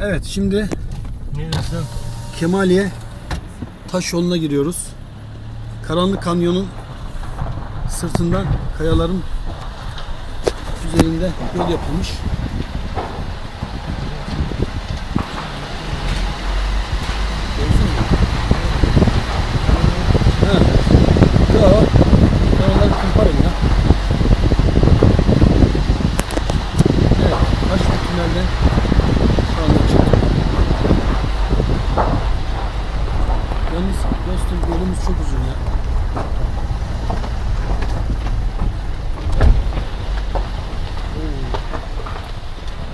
Evet şimdi Nereden? Kemaliye taş yoluna giriyoruz. Karanlık kanyonun sırtından kayaların üzerinde yol yapılmış. Gördün mü? Ha. Yo, ben onları kumparım ya. Evet, taş bir tünelden şu anda çıktık. Yalnız dostum yolumuz çok uzun ya.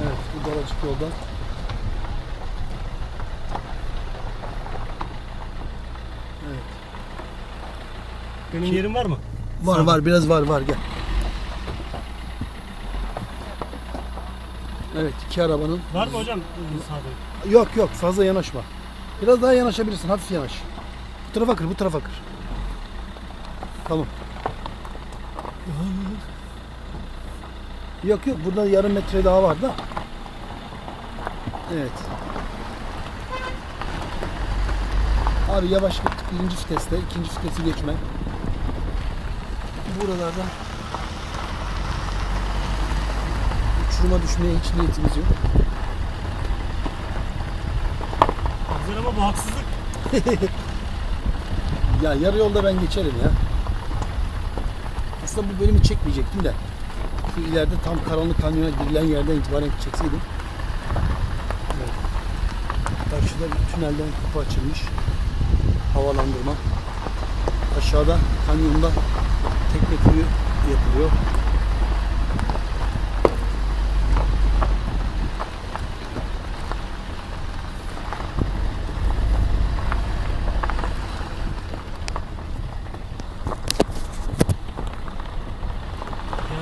Evet bu daracık yoldan. Evet. Benim yerim var mı? Var var biraz var var gel. Evet iki arabanın. Var mı hocam sağda? Yok yok fazla yanaşma. Biraz daha yanaşabilirsin hafif yanaş. Bu tarafa kır bu tarafa kır. Tamam. Yok yok burada yarım metre daha var da. Evet. Abi yavaş git birinci viteste, ikinci vitesi geçme. Buralarda uçuruma düşmeye hiç niyetimiz yok. Güzel ama bu haksızlık. Ya yarı yolda ben geçerim ya. Aslında bu bölümü çekmeyecektim de. Şu ileride tam karanlık kanyona girilen yerden itibaren çekseydim. Evet. Karşıda bir tünelden kapı açılmış. Havalandırma. Aşağıda kanyonda tekne turu yapılıyor.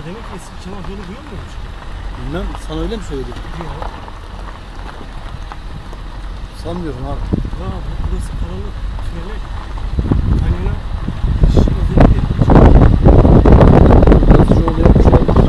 Demek ki eski Kemal yolu bu yol muymuş? Bilmem sana öyle mi söyledi? Yok. Sanmıyorum abi. Ya bu burası karanlık. Tünele. Kanyona. Hiç özellikle hiç. Yazıcı yolu yapmış olabilir.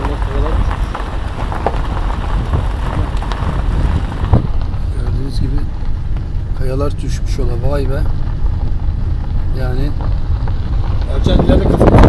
Yola kayalar düşmüş. Gördüğünüz gibi kayalar düşmüş yola vay be. Yani Ercan ileride kafanı